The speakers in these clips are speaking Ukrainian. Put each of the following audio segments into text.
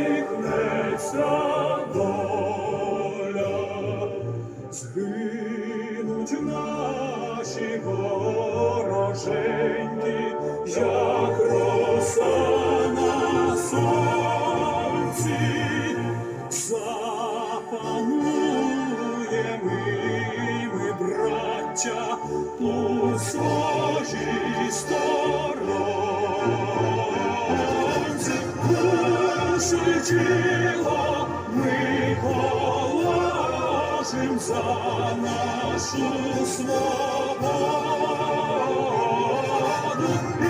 Усміхнеться доля. Згинуть наші як роса браття, у своїй сторонці, душі ми положим за нашу свободу. І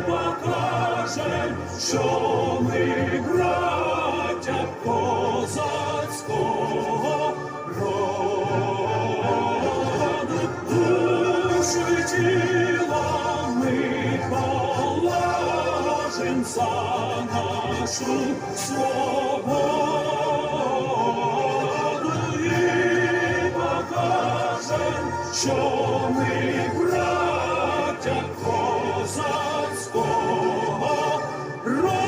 покажем, що ми браття за нашу свободу і покажем, що ми браття козацького роду.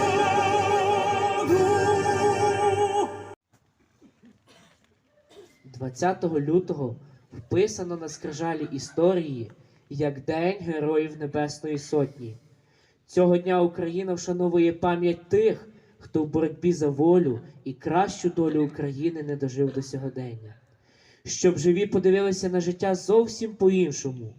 20 лютого вписано на скрижалі історії як День Героїв Небесної Сотні. Цього дня Україна вшановує пам'ять тих, хто в боротьбі за волю і кращу долю України не дожив до сьогодення. Щоб живі подивилися на життя зовсім по-іншому.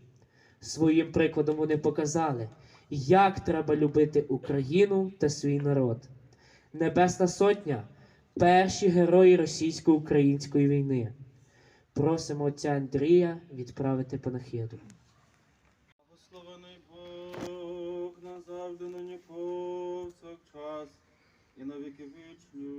Своїм прикладом вони показали, як треба любити Україну та свій народ. Небесна Сотня перші герої російсько-української війни. Просимо отця Андрія відправити панахиду. Назавжди нині повсякчас і на віки вічні.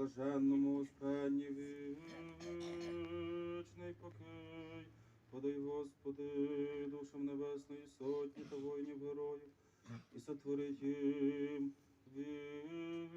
Блаженному успенні вічний покій, Подай, Господи, душам небесної сотні та воїнів героїв, і сотвори їм вічною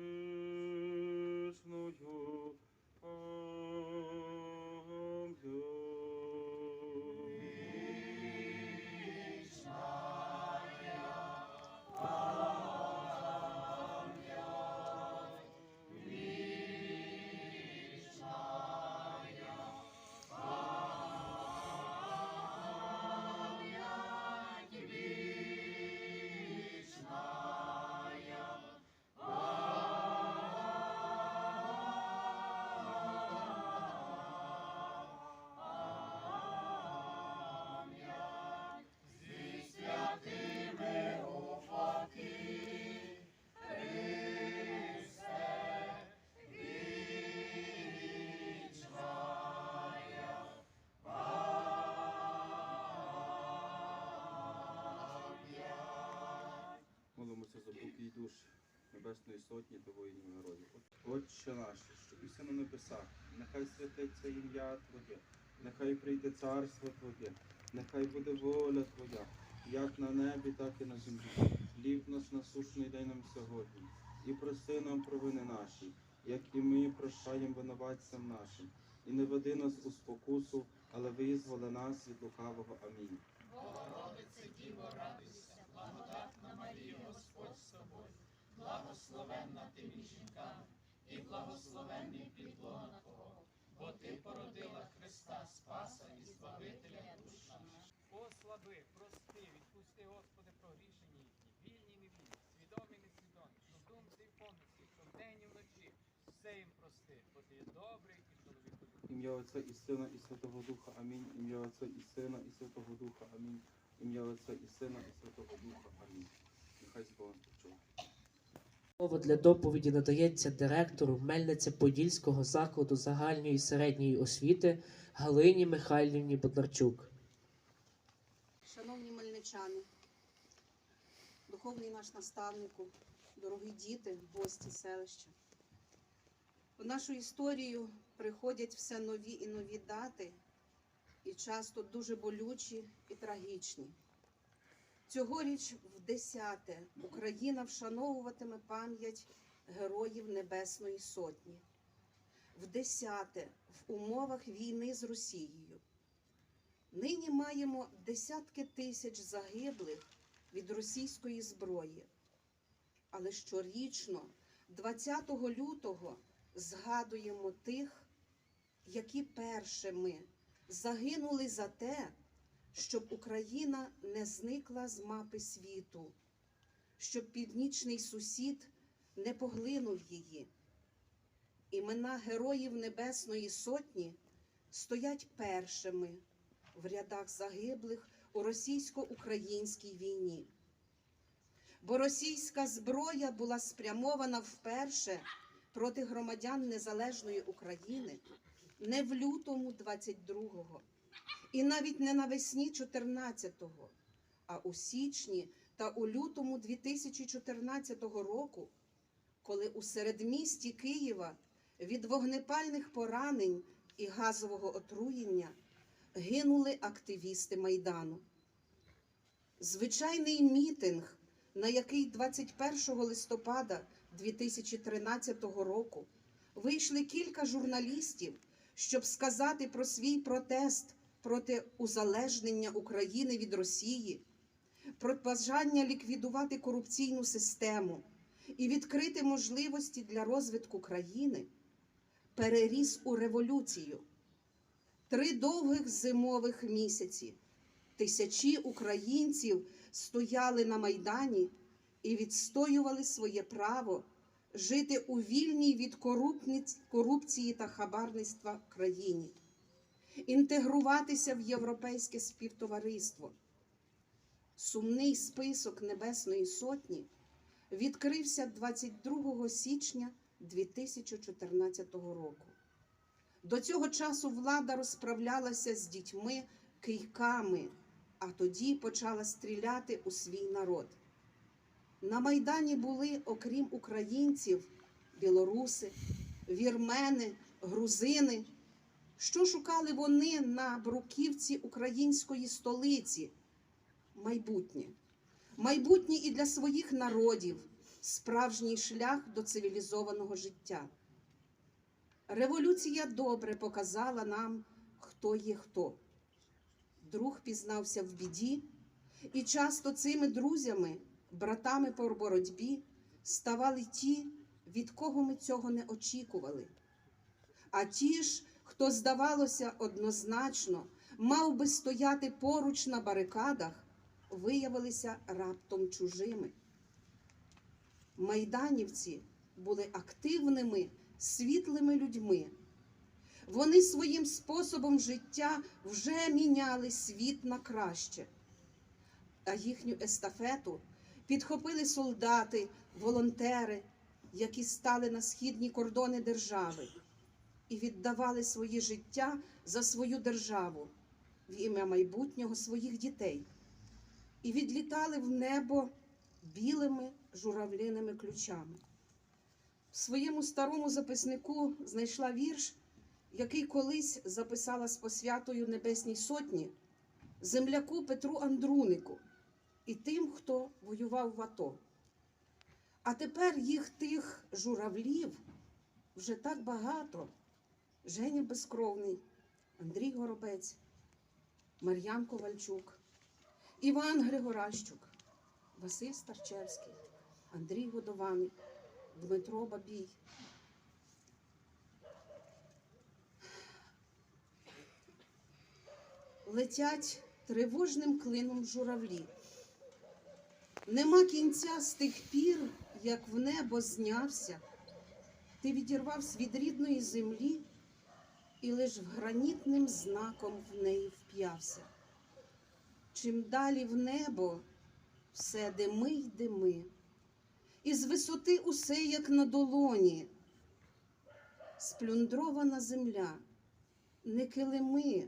Молимося за покій душ Небесної Сотні та воїнів народів. Отче наш, що і на небесах, нехай святиться ім'я Твоє, нехай прийде царство Твоє, нехай буде воля Твоя, як на небі, так і на землі. Хліб наш насушний дай нам сьогодні, і прости нам провини наші, як і ми прощаємо винуватцям нашим. І не веди нас у спокусу, але визволи нас від лукавого. Амінь. Богородице Діво, радуйся, благословенна ти між жінками, і благословенний підлона Твого, бо ти породила Христа, Спаса і Збавителя душ наших. Послаби, прости, відпусти, Господи, прогрішені їхні, вільні, невільні, свідомі, несвідомі, що в думці і помислі, що вдень і вночі, все їм прости, бо ти є добрий і чоловіколюбний. Ім'я Отця і Сина, і Святого Духа. Амінь. Ім'я Отця і Сина, і Святого Духа. Амінь. Ім'я Отця і Сина, і Святого Духа. Амінь. Нехай з Богом почує. Слово для доповіді надається директору Мельниця-Подільського закладу загальної і середньої освіти Галині Михайлівні Бондарчук. Шановні мельничани, духовний наш наставнику, дорогі діти, гості селища. В нашу історію приходять все нові і нові дати, і часто дуже болючі і трагічні. Цьогоріч в десяте Україна вшановуватиме пам'ять героїв Небесної Сотні. В десяте в умовах війни з Росією. Нині маємо десятки тисяч загиблих від російської зброї. Але щорічно, 20 лютого, згадуємо тих, які першими загинули за те, щоб Україна не зникла з мапи світу, щоб північний сусід не поглинув її. Імена героїв Небесної Сотні стоять першими в рядах загиблих у російсько-українській війні. Бо російська зброя була спрямована вперше проти громадян незалежної України не в лютому 22-го і навіть не навесні 14-го, а у січні та у лютому 2014 року, коли у середмісті Києва від вогнепальних поранень і газового отруєння гинули активісти Майдану. Звичайний мітинг, на який 21 листопада 2013 року вийшли кілька журналістів, щоб сказати про свій протест проти узалежнення України від Росії, про бажання ліквідувати корупційну систему і відкрити можливості для розвитку країни, переріс у революцію. Три довгих зимових місяці тисячі українців стояли на Майдані і відстоювали своє право жити у вільній від корупції та хабарництва країні, інтегруватися в європейське співтовариство. Сумний список Небесної Сотні відкрився 22 січня 2014 року. До цього часу влада розправлялася з дітьми кийками, а тоді почала стріляти у свій народ. На Майдані були, окрім українців, білоруси, вірмени, грузини, Що шукали вони на бруківці української столиці? Майбутнє. Майбутнє і для своїх народів, справжній шлях до цивілізованого життя. Революція добре показала нам, хто є хто. Друг пізнався в біді, і часто цими друзями, братами по боротьбі, ставали ті, від кого ми цього не очікували. А ті ж, хто, здавалося, однозначно мав би стояти поруч на барикадах, виявилися раптом чужими. Майданівці були активними, світлими людьми. Вони своїм способом життя вже міняли світ на краще. А їхню естафету підхопили солдати, волонтери, які стали на східні кордони держави і віддавали своє життя за свою державу в ім'я майбутнього своїх дітей, і відлітали в небо білими журавлиними ключами. В своєму старому записнику знайшла вірш, який колись записала з посвятою Небесній Сотні земляку Петру Андрунику і тим, хто воював в АТО. А тепер їх тих журавлів вже так багато. Женя Безкровний, Андрій Горобець, Мар'ян Ковальчук, Іван Григоращук, Василь Старчевський, Андрій Годований, Дмитро Бабій. Летять тривожним клином журавлі. Нема кінця з тих пір, як в небо знявся. Ти відірвався від рідної землі і лиш гранітним знаком в неї вп'явся. Чим далі в небо, все дими й дими, і з висоти усе, як на долоні, сплюндрована земля, не килими,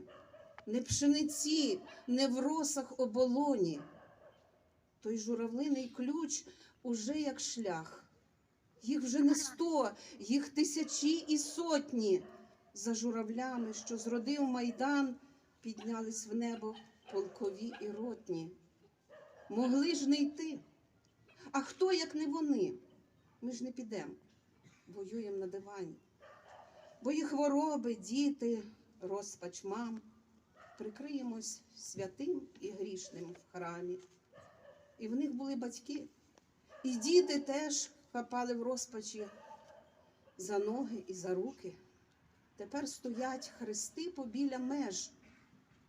не пшениці, не в росах оболоні. Той журавлиний ключ уже як шлях. Їх вже не сто, їх тисячі і сотні. За журавлями, що зродив майдан, піднялись в небо полкові і ротні. Могли ж не йти. А хто, як не вони? Ми ж не підемо, воюємо на дивані. Бо і хвороби, діти, розпач мам, прикриємось святим і грішним в храмі. І в них були батьки, і діти теж хапали в розпачі за ноги і за руки. Тепер стоять хрести побіля меж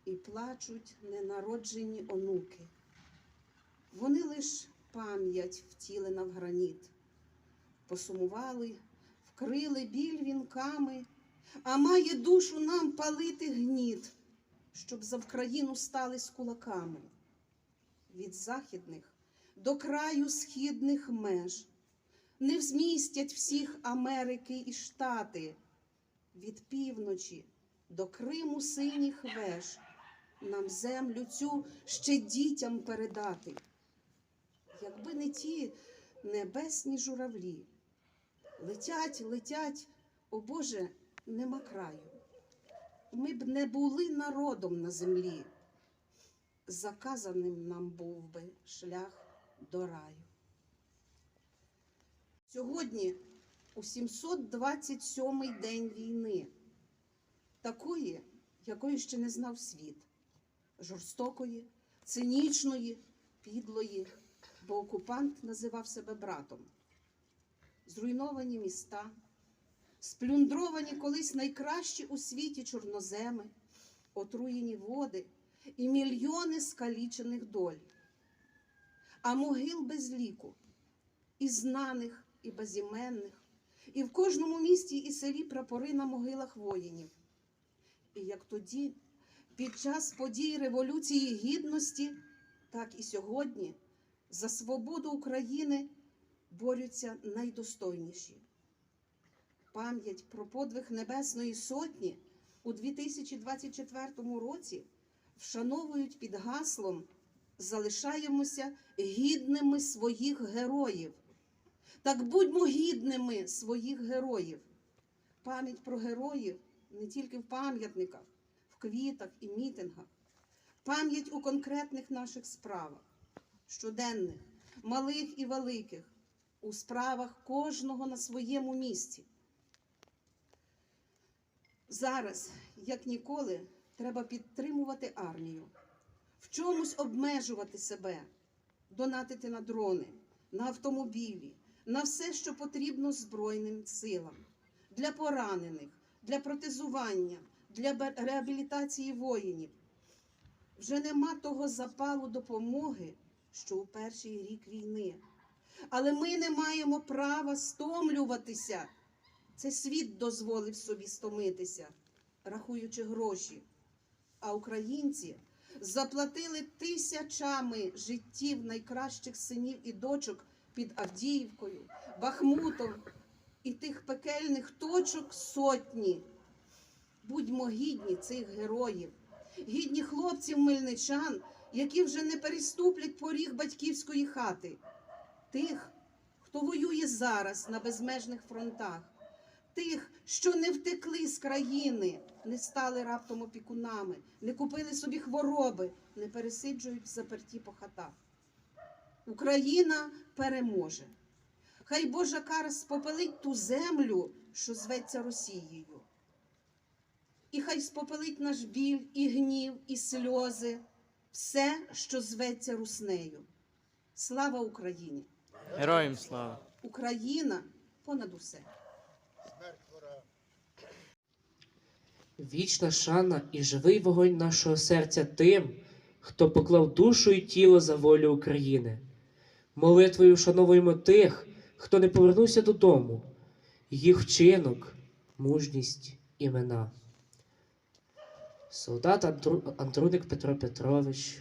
і плачуть ненароджені онуки. Вони лиш пам'ять втілена в граніт, посумували, вкрили біль вінками, а має душу нам палити гніт, щоб за Вкраїну стали з кулаками. Від західних до краю східних меж не взмістять всіх Америки і Штати від півночі до Криму синіх веж, нам землю цю ще дітям передати. Якби не ті небесні журавлі, летять, летять, о Боже, нема краю. Ми б не були народом на землі. Заказаним нам був би шлях до раю. Сьогодні у 727-й день війни, такої, якої ще не знав світ, жорстокої, цинічної, підлої, бо окупант називав себе братом. Зруйновані міста, сплюндровані колись найкращі у світі чорноземи, отруєні води і мільйони скалічених доль, а могил без ліку, і знаних, і безіменних, і в кожному місті і селі прапори на могилах воїнів. І як тоді, під час подій Революції Гідності, так і сьогодні за свободу України борються найдостойніші. Пам'ять про подвиг Небесної Сотні у 2024 році вшановують під гаслом Залишаємося гідними своїх героїв. Так будьмо гідними своїх героїв. Пам'ять про героїв не тільки в пам'ятниках, в квітах і мітингах. Пам'ять у конкретних наших справах, щоденних, малих і великих, у справах кожного на своєму місці. Зараз, як ніколи, треба підтримувати армію, в чомусь обмежувати себе, донатити на дрони, на автомобілі, на все, що потрібно Збройним силам, для поранених, для протезування, для реабілітації воїнів. Вже нема того запалу допомоги, що у перший рік війни. Але ми не маємо права стомлюватися. Це світ дозволив собі стомитися, рахуючи гроші. А українці заплатили тисячами життів найкращих синів і дочок під Авдіївкою, Бахмутом і тих пекельних точок сотні. Будьмо гідні цих героїв, гідні хлопців мельничан, які вже не переступлять поріг батьківської хати, тих, хто воює зараз на безмежних фронтах, тих, що не втекли з країни, не стали раптом опікунами, не купили собі хвороби, не пересиджують заперті по хатах. Україна переможе. Хай Божа кара спопелить ту землю, що зветься Росією. І хай спопелить наш біль, і гнів, і сльози, все, що зветься руснею. Слава Україні! Героям слава! Україна понад усе. Вічна шана і живий вогонь нашого серця тим, хто поклав душу і тіло за волю України. Молитвою вшановуємо тих, хто не повернувся додому, їх вчинок, мужність, імена. Солдат Андру... Андруник Петро Петрович,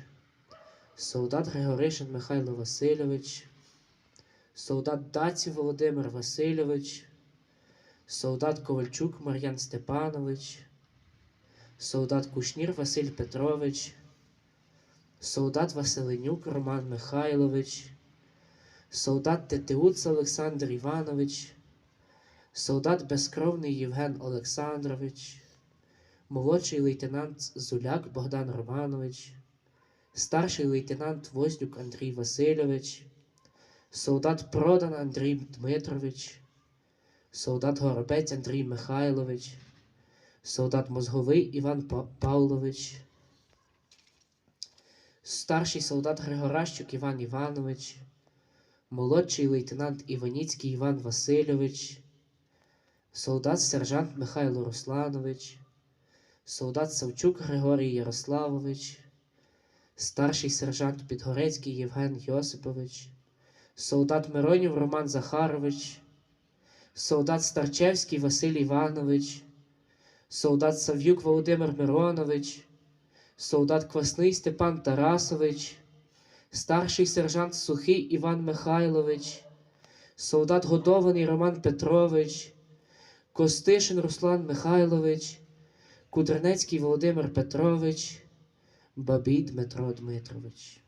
солдат Григоришин Михайло Васильович, солдат Даців Володимир Васильович, солдат Ковальчук Мар'ян Степанович, солдат Кушнір Василь Петрович, солдат Василенюк Роман Михайлович, солдат Тетеуц Олександр Іванович, солдат Безкровний Євген Олександрович, молодший лейтенант Зуляк Богдан Романович, старший лейтенант Вознюк Андрій Васильович, солдат Продан Андрій Дмитрович, солдат Горобець Андрій Михайлович, солдат Мозговий Іван Павлович, старший солдат Григоращук Іван Іванович, молодший лейтенант Іваніцький Іван Васильович, солдат сержант Михайло Русланович, солдат Савчук Григорій Ярославович, старший сержант Підгорецький Євген Йосипович, солдат Миронів Роман Захарович, солдат Старчевський Василь Іванович, солдат Сав'юк Володимир Миронович, солдат Квасний Степан Тарасович, старший сержант Сухий Іван Михайлович, солдат Годований Роман Петрович, Костишин Руслан Михайлович, Кудринецький Володимир Петрович, Бабій Дмитро Дмитрович.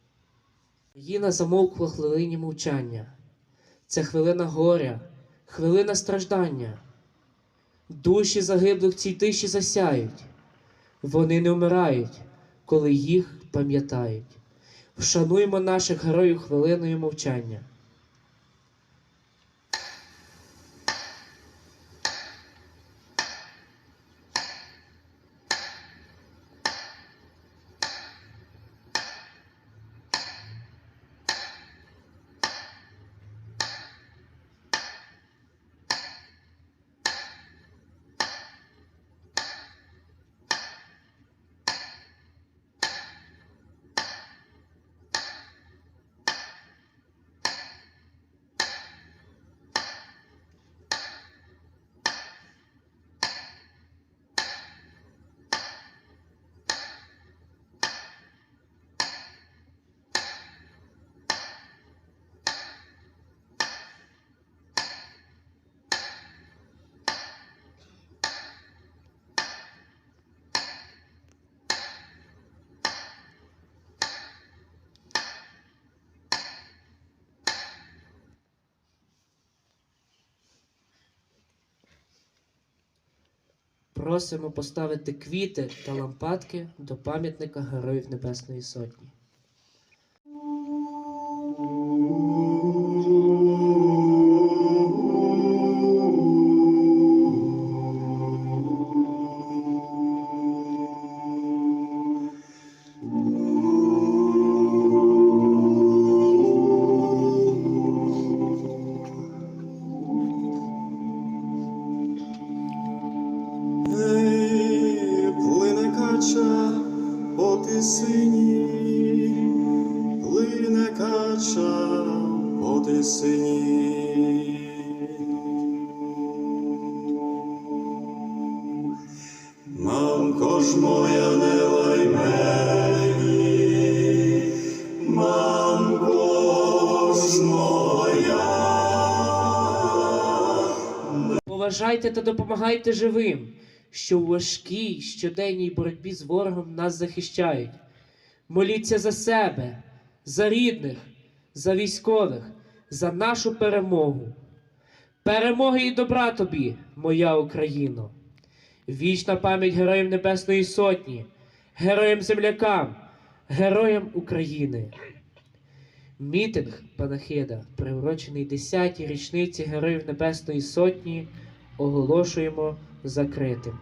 Її замовкла хвилині мовчання. Це хвилина горя, хвилина страждання. Душі загиблих цій тиші засяють. Вони не вмирають, коли їх пам'ятають. Вшануймо наших героїв хвилиною мовчання. Просимо поставити квіти та лампадки до пам'ятника Героїв Небесної Сотні. Поважайте та допомагайте живим, що у важкій щоденній боротьбі з ворогом нас захищають. Моліться за себе, за рідних, за військових, за нашу перемогу. Перемоги і добра тобі, моя Україно. Вічна пам'ять Героям Небесної Сотні, героям землякам, героям України. Мітинг панахида, приурочений 10-й річниці Героїв Небесної Сотні, оголошуємо закритим.